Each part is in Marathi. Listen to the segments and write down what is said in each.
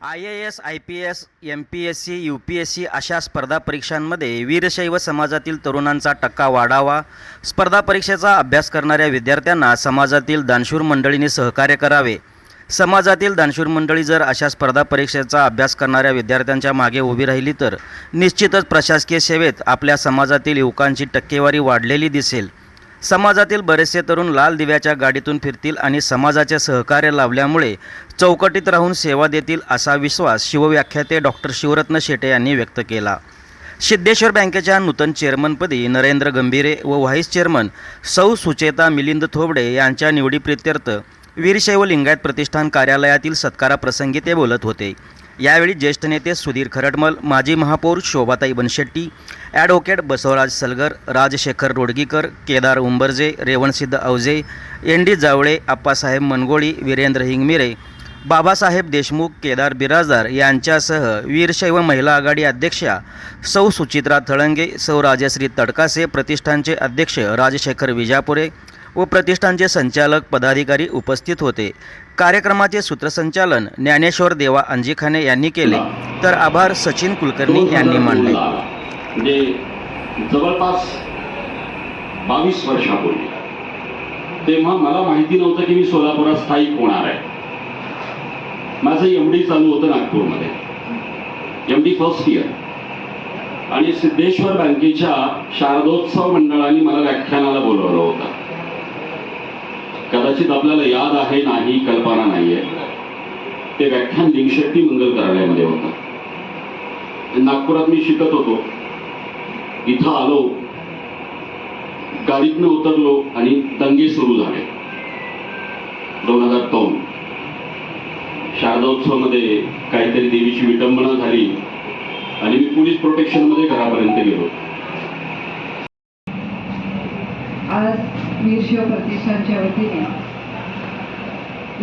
I A S I P S M P S C U P S C अशा स्पर्धा परीक्षांमध्ये वीरशैव समाजातील तरुणांचा टक्का वाढावा. स्पर्धा परीक्षेचा अभ्यास करणाऱ्या विद्यार्थ्यांना समाजातील दानशूर मंडळीने सहकार्य करावे. समाजातील दानशूर मंडळी जर अशा स्पर्धा परीक्षेचा अभ्यास करणाऱ्या विद्यार्थ्यांच्या मागे उभी राहिली तर निश्चितच प्रशासकीय सेवेत आपल्या समाजातील युवकांची टक्केवारी वाढलेली दिसेल. समाजातील बरेचसे तरुण लाल दिव्याच्या गाडीतून फिरतील आणि समाजाचे सहकार्य लाभल्यामुळे चौकटीत राहून सेवा देतील असा विश्वास शिवव्याख्याते डॉक्टर शिवरत्न शेटे यांनी व्यक्त केला. सिद्धेश्वर बँकेच्या नूतन चेअरमनपदी नरेंद्र गंभीरे व व्हाईस चेअरमन सौ सुचेता मिलिंद थोबडे यांच्या निवडीप्रित्यर्थ वीरशैव लिंगायत प्रतिष्ठान कार्यालयातील सत्काराप्रसंगी ते बोलत होते. यावेळी ज्येष्ठ नेते सुधीर खरटमल माजी महापौर Shobhatai Banshetti advocate Basavraj Salgar Rajshekhar Rodgikar Kedar Umbarje Revansiddha Avaje N D Jawale Appasaheb Mangoli Virendra Hingmire Babasaheb Deshmukh Kedar Biradar यांच्यासह वीरशैव महिला आघाडी अध्यक्षा सौ सुचित्रा थळंगे सौ राजश्री तडकासे प्रतिष्ठानचे अध्यक्ष राजशेखर विजापुरे व प्रतिष्ठानचे संचालक पदाधिकारी उपस्थित होते. कार्यक्रमाचे सूत्रसंचालन ज्ञानेश्वर देवा अंजिखाने यांनी केले. तर आभार सचिन कुलकर्णी यांनी मानले. म्हणजे जवळपास बावीस वर्षापूर्वी. तेव्हा मला माहिती नव्हतं की मी सोलापुरात स्थायिक होणार आहे. माझं एम डी चालू होतं नागपूरमध्ये. एम डी फर्स्ट इयर आणि सिद्धेश्वर बँकेच्या शारदोत्सव मंडळाने मला व्याख्यानाला बोलवलं होतं. कदाचित आपल्याला याद आहे नाही कल्पना नाहीये. ते व्याख्यान दिनशक्ती मंगल कार्यालयामध्ये होतं. नागपुरात मी शिकत होतो. इथं आलो. गाडीतनं उतरलो आणि दंगे सुरू झाले. दोन हजार दोन. शारदोत्सवामध्ये काहीतरी देवीची विटंबना झाली आणि मी पोलीस प्रोटेक्शनमध्ये घरापर्यंत गेलो आज वीरशिव प्रतिष्ठानच्या वतीने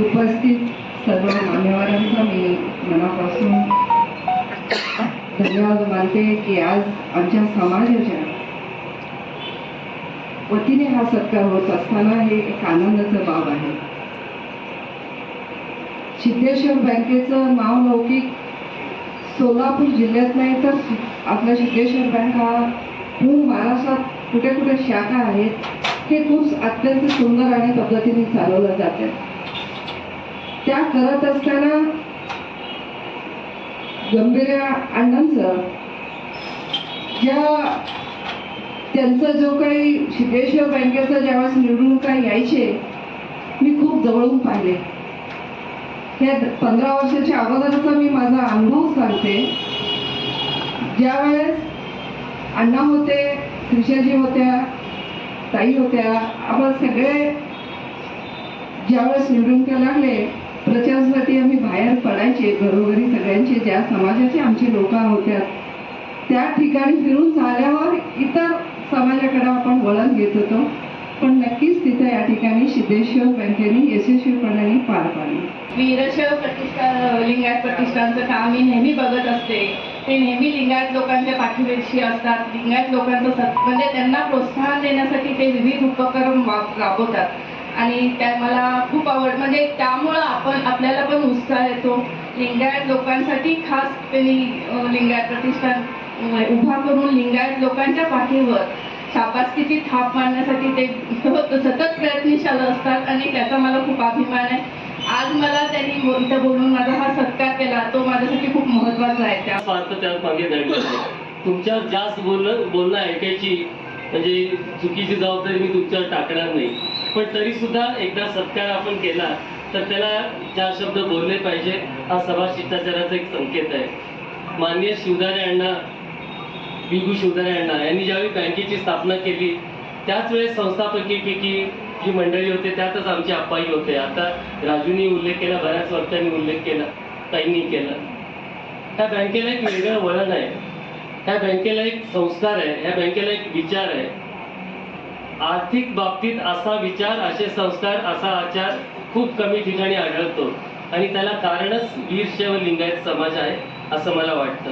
उपस्थित सर्व मान्यवरांचा मी मनापासून धन्यवाद मानते की आज आमच्या समाजाच्या वतीने हा सत्कार होत असताना हे एक आनंदाचं बाब आहे. सिद्धेश्वर बँकेचं नाव लौकिक सोलापूर जिल्ह्यात नाही तर आपला सिद्धेश्वर बँक हा पूर्ण महाराष्ट्रात कुठे कुठे शाखा आहेत. हे खूप अत्यंत सुंदर आणि पद्धतीने चालवलं जाते त्या करत असताना गंभीर अण्णांचं ज्या त्यांचा जो काही सिद्धेश्वर बँकेचा ज्यावेळेस निवडणुका यायचे मी खूप जवळून पाहिले. या पंधरा वर्षाच्या अगोदरचा मी माझा अनुभव सांगते. ज्यावेळेस अण्णा होते त्रिशाजी होत्या ताई होत्या. आपण सगळे ज्यावेळेस निवडणुका लागले प्रचारासाठी आम्ही बाहेर पडायचे घरोघरी सगळ्यांचे ज्या समाजाचे आमचे लोक होत्या त्या ठिकाणी फिरून झाल्यावर इतर समाजाकडे आपण वळण घेत होतो. पण नक्कीच तिथे या ठिकाणी सिद्धेश्वर बँकेने यशस्वीपणाने पार पाडली. वीरशैव प्रतिष्ठान लिंगायत प्रतिष्ठानचं काम मी नेहमी बघत असते. ते नेहमी लिंगायत लोकांच्या पाठीशी असतात. लिंगायत लोकांचं सत् म्हणजे त्यांना प्रोत्साहन देण्यासाठी ते विविध उपक्रम राबवतात. आणि त्या मला खूप आवड म्हणजे त्यामुळं आपण आपल्याला पण उत्साह येतो. लिंगायत लोकांसाठी खास त्यांनी लिंगायत प्रतिष्ठान उभा करून लिंगायत लोकांच्या पाठीवर शाबासकीची थाप मारण्यासाठी ते सतत प्रयत्नशाल असतात. आणि त्याचा मला खूप अभिमान आहे. आज मला त्यांनी बो- इथं बोलून माझा हा सत्कार केला तो माझ्यासाठी खूप महत्त्वाचा आहे. त्या स्वार्थ त्या मागे दडलेला जास्त बोलणं बोलणं ऐकायची म्हणजे चुकीची जबाबदारी मी तुमच्यावर टाकणार नाही. पण तरी सुद्धा एकदा सत्कार आपण केला तर त्याला चार शब्द बोलले पाहिजे हा सभा शिष्टाचाराचा एक संकेत आहे. माननीय शिवधारे अण्णा बिगू शिवधारे अण्णा यांनी ज्यावेळी बँकेची स्थापना केली त्याच वेळेस संस्थापकीपैकी जी मंडळी होते त्यातच आमचे अप्पाई होते. आता राजूनी उल्लेख केला बऱ्याच वक्त्यांनी उल्लेख केला ताईंनी केला. ह्या बँकेला एक वेगळं वळण आहे. ह्या बँकेला एक संस्कार आहे ह्या बँकेला एक विचार आहे. आर्थिक बाबतीत असा विचार असे संस्कार असा आचार खूप कमी ठिकाणी आढळतो. आणि त्याला कारणच वीरशैव लिंगायत समाज आहे असं मला वाटतं.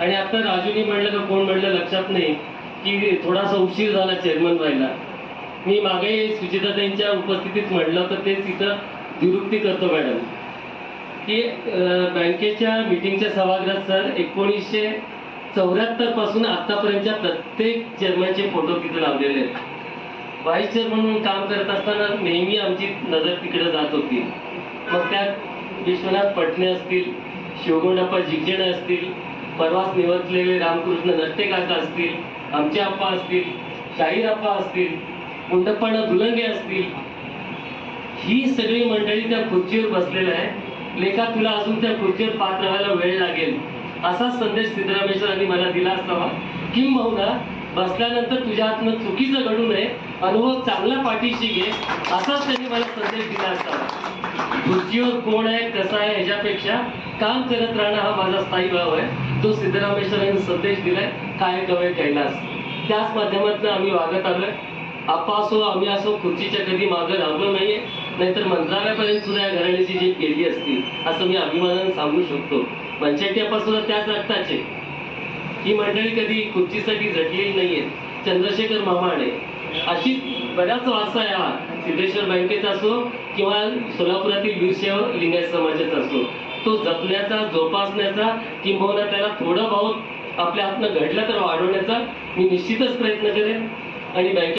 आणि आता राजूनी म्हणलं का कोण म्हणलं लक्षात नाही की थोडासा उशीर झाला चेअरमन व्हायला. मी मागे सुचिताताईंच्या उपस्थितीत म्हणलं तर तेच इथं निवृत्ती करतो मॅडम. की बँकेच्या मिटिंगच्या सभागृहात सर एकोणीसशे चौऱ्याहत्तरपासून आतापर्यंतच्या प्रत्येक चेअरमॅनचे फोटो तिथे लावलेले आहेत. व्हाईस चेअरमन म्हणून काम करत असताना नेहमी आमची नजर तिकडे जात होती. मग त्यात विश्वनाथ पटणे असतील शिवगोंडाप्पा जिगजेणे असतील परवास निवडलेले रामकृष्ण नट्टेकाका असतील आमचे आप्पा असतील शाहीर आप्पा असतील मुंडप्पाणा दुलंगे असतील. ही सगळी मंडळी त्या खुर्चीवर बसलेलं आहे लेखा तुला अजून त्या खुर्चीवर पात राहायला वेळ लागेल. असा संदेश सिद्धरामेश्वरांनी मला दिला असावा. किंबहुना बसल्यानंतर तुझ्या हातनं चुकीचं घडू नये अनुभव चांगला पाठीशी घे असाच त्यांनी मला संदेश दिला असावा. खुर्चीवर कोण आहे कसा आहे ह्याच्यापेक्षा काम करत राहणं हा माझा स्थायी भाव आहे. तो सिद्धरामेश्वरांनी संदेश दिलाय काय कवय कैलास त्याच माध्यमातून आम्ही वागत आलोय. आपा असो आम्ही असो खुर्चीच्या कधी मागं राहलो नाहीये. नाहीतर मंत्रालयापर्यंत सुद्धा या घराण्याची जी केली असती असं मी अभिमानाने सांगू शकतो. पंचायती आपा सुद्धा त्याच रक्ताचे. ही मंडळी कधी खुर्चीसाठी झटलेली नाहीये. चंद्रशेखर मामाणे अशी बराच वारसा आहे हा. सिद्धेश्वर बँकेचा असो किंवा सोलापुरातील वीरशैव लिंगायत समाजाचा असो. तो जपण्याचा जोपासण्याचा किंबहुना त्याला थोडं बहुत आपल्या हातनं घडलं तर वाढवण्याचा मी निश्चितच प्रयत्न करेन. आणि बँके